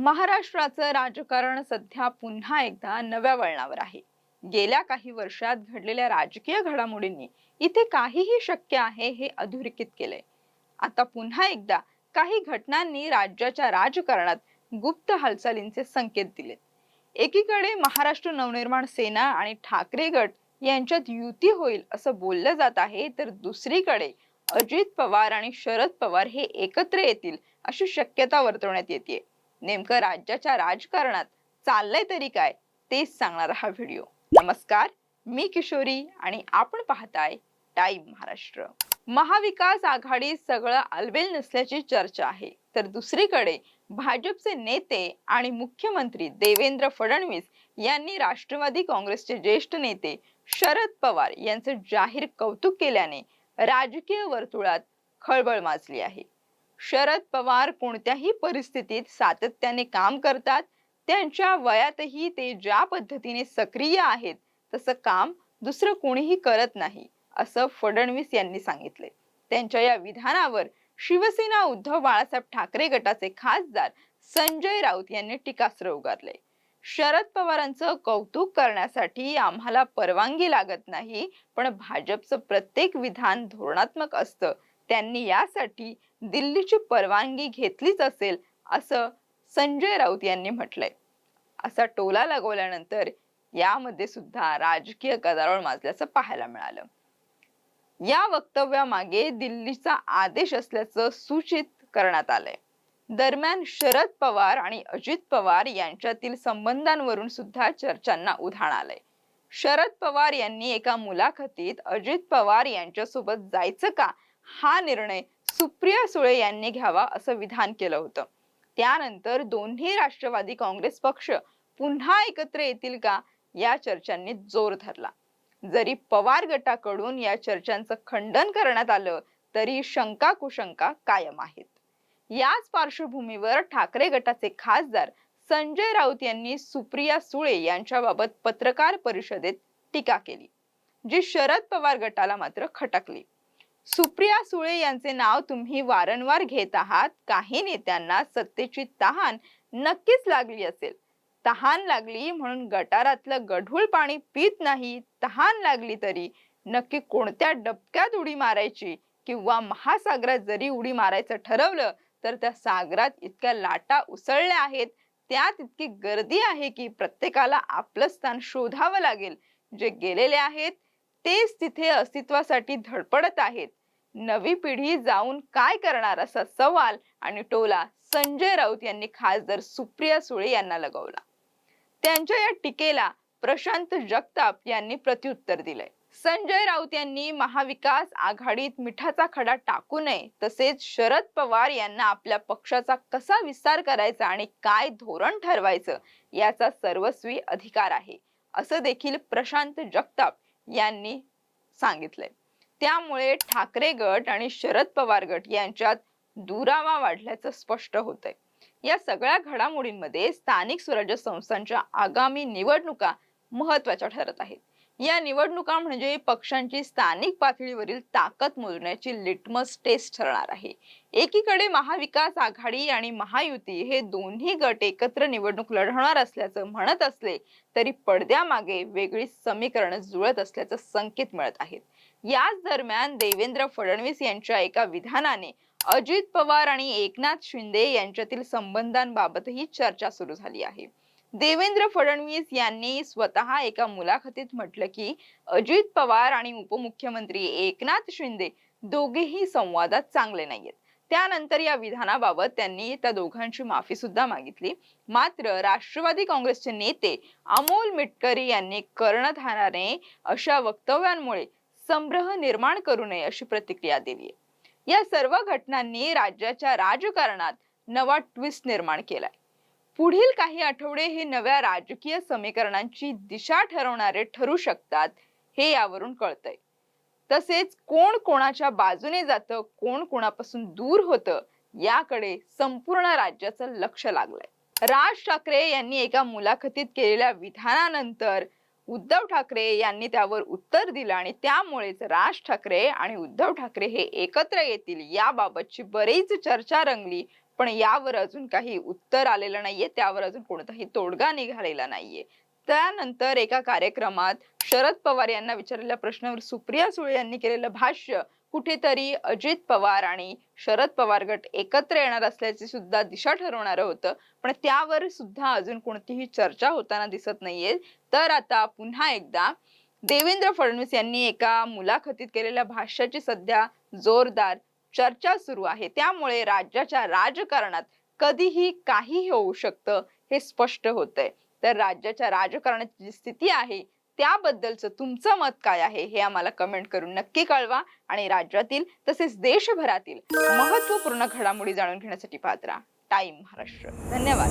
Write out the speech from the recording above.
महाराष्ट्राचं राजकारण सध्या पुन्हा एकदा नव्या वळणावर आहे. गेल्या काही वर्षात घडलेल्या राजकीय घडामोडींनी इथे काहीही शक्य आहे हे अधोरेखित केलंय आता पुन्हा एकदा काही घटनांनी राज्याच्या राजकारणात गुप्त हालचालींचे संकेत दिलेत एकीकडे महाराष्ट्र नवनिर्माण सेना आणि ठाकरे गट यांच्यात युती होईल असं बोललं जात आहे तर दुसरीकडे अजित पवार आणि शरद पवार हे एकत्र येतील अशी शक्यता वर्तवण्यात येते नेमकं राज्याच्या राजकारणात चाललंय तरी काय तेच सांगणारा हा व्हिडिओ. नमस्कार मी किशोरी आणि आपण पाहताय टाईम महाराष्ट्र. महाविकास आघाडी सगळं आलबेल नसल्याची चर्चा आहे. तर दुसरीकडे भाजपचे नेते आणि मुख्यमंत्री देवेंद्र फडणवीस यांनी राष्ट्रवादी काँग्रेसचे ज्येष्ठ नेते शरद पवार यांचं जाहीर कौतुक केल्याने राजकीय वर्तुळात खळबळ माजली आहे. शरद पवार कोणत्याही परिस्थितीत सातत्याने काम करतात त्यांच्या वयातही ते ज्या पद्धतीने सक्रिय आहेत तसं काम दुसरं कोणीही करत नाही असं फडणवीस यांनी सांगितले. त्यांच्या या विधानावर शिवसेना उद्धव बाळासाहेब ठाकरे गटाचे खासदार संजय राऊत यांनी टीकास्त्र उगारले. शरद पवारांचं कौतुक करण्यासाठी आम्हाला परवानगी लागत नाही पण भाजपचं प्रत्येक विधान धोरणात्मक असतं त्यांनी यासाठी दिल्लीची परवानगी घेतलीच असेल असं संजय राऊत यांनी म्हटलंय. असा टोला लगवल्यानंतर यामध्ये सुद्धा राजकीय गदारोळ माजल्याचं पाहायला मिळालं. या वक्तव्यामागे दिल्लीचा आदेश असल्याचं सूचित करण्यात आलंय. दरम्यान शरद पवार आणि अजित पवार यांच्यातील संबंधांवरून सुद्धा चर्चांना उधाण आलंय. शरद पवार यांनी एका मुलाखतीत अजित पवार यांच्यासोबत जायचं का हा निर्णय सुप्रिया सुळे यांनी घ्यावा असं विधान केलं होतं. त्यानंतर दोन्ही राष्ट्रवादी काँग्रेस पक्ष पुन्हा एकत्र येतील का या चर्चांनी जोर धरला. जरी पवार गटाकडून या चर्चांचं खंडन करण्यात आलं तरी शंका कुशंका कायम आहेत. याच पार्श्वभूमीवर ठाकरे गटाचे खासदार संजय राऊत यांनी सुप्रिया सुळे यांच्याबाबत पत्रकार परिषदेत टीका केली जी शरद पवार गटाला मात्र खटकली. सुप्रिया सुळे यांचे नाव तुम्ही वारंवार घेत आहात. काही नेत्यांना सत्तेची तहान नक्कीच लागली असेल. तहान लागली म्हणून गटारातलं गढूळ पाणी पित नाही. तहान लागली तरी नक्की कोणत्या डबक्यात उडी मारायची किंवा महासागरात जरी उडी मारायचं ठरवलं तर त्या सागरात इतक्या लाटा उसळल्या आहेत. त्यात इतकी गर्दी आहे की प्रत्येकाला आपलं स्थान शोधावं लागेल. जे गेलेले आहेत तेच तिथे अस्तित्वासाठी धडपडत आहेत. नवी पिढी जाऊन काय करणार असा सवाल आणि टोला संजय राऊत यांनी खासदार सुप्रिया सुळे यांना लगवला. त्यांच्या या टीकेला प्रशांत जगताप यांनी प्रत्युत्तर दिलंय. संजय राऊत यांनी महाविकास आघाडीत मिठाचा खडा टाकू नये तसेच शरद पवार यांना आपल्या पक्षाचा कसा विस्तार करायचा आणि काय धोरण ठरवायचं याचा सर्वस्वी अधिकार आहे. असं देखील प्रशांत जगताप यांनी सांगितलंय त्यामुळे ठाकरे गट आणि शरद पवार गट यांच्यात दुरावा वाढल्याचं स्पष्ट होतंय. या सगळ्या घडामोडींमध्ये स्थानिक स्वराज्य संस्थांच्या आगामी निवडणुका महत्त्वाच्या ठरत आहेत. या निवडणुका म्हणजे पक्षांची स्थानिक पातळीवरील ताकद मोजण्याची लिटमस टेस्ट ठरणार आहे. एकीकडे महाविकास आघाडी आणि महायुती हे दोन्ही गट एकत्र निवडणूक लढवणार असल्याचं म्हणत असले तरी पडद्यामागे वेगळी समीकरण जुळत असल्याचं संकेत मिळत आहेत. याच दरम्यान देवेंद्र फडणवीस यांच्या एका विधानाने अजित पवार आणि एकनाथ शिंदे यांच्यातील संबंधांबाबतही चर्चा सुरू झाली आहे. देवेंद्र फडणवीस यांनी स्वतः एका मुलाखतीत म्हटलं की अजित पवार आणि उपमुख्यमंत्री एकनाथ शिंदे दोघेही संवादात चांगले नाहीयेत. त्यानंतर या विधानाबाबत त्यांनी त्या दोघांची माफी सुद्धा मागितली. मात्र राष्ट्रवादी काँग्रेसचे नेते अमोल मिटकरी यांनी कर्णधाराने अशा वक्तव्यांमुळे संभ्रह निर्माण करू नये अशी प्रतिक्रिया दिली आहे. या सर्व घटनांनी राज्याच्या राजकारणात नवा ट्विस्ट निर्माण केलाय. पुढील काही आठवडे हे नव्या राजकीय समीकरणांची दिशा ठरवणारे ठरू शकतात हे यावरून कळतंय. तसेच कोण कोणाच्या बाजूने जातं कोण कोणापासून दूर होतं याकडे संपूर्ण राज्याचं लक्ष लागलंय. राज ठाकरे यांनी एका मुलाखतीत केलेल्या विधानानंतर उद्धव ठाकरे यांनी त्यावर उत्तर दिलं आणि त्यामुळेच राज ठाकरे आणि उद्धव ठाकरे हे एकत्र येतील याबाबतची बरीच चर्चा रंगली पण यावर अजून काही उत्तर आलेलं नाहीये त्यावर अजून कोणताही तोडगा निघालेला नाहीये. त्यानंतर एका कार्यक्रमात शरद पवार यांना विचारलेल्या प्रश्नावर सुप्रिया सुळे यांनी केलेलं भाष्य कुठेतरी अजित पवार आणि शरद पवार गट एकत्र येणार असल्याची सुद्धा दिशा ठरवणारं होतं. पण त्यावर सुद्धा अजून कोणतीही चर्चा होताना दिसत नाहीये. तर आता पुन्हा एकदा देवेंद्र फडणवीस यांनी एका मुलाखतीत केलेल्या भाष्याची सध्या जोरदार चर्चा सुरू आहे. त्यामुळे राज्याच्या राजकारणात कधीही काहीही होऊ शकतं हे स्पष्ट होतंय. तर राज्याच्या राजकारणाची जी स्थिती आहे त्याबद्दलचं तुमचं मत काय आहे हे आम्हाला कमेंट करून नक्की कळवा आणि राज्यातील तसेच देशभरातील महत्त्वपूर्ण घडामोडी जाणून घेण्यासाठी पात्रा टाइम महाराष्ट्र. धन्यवाद.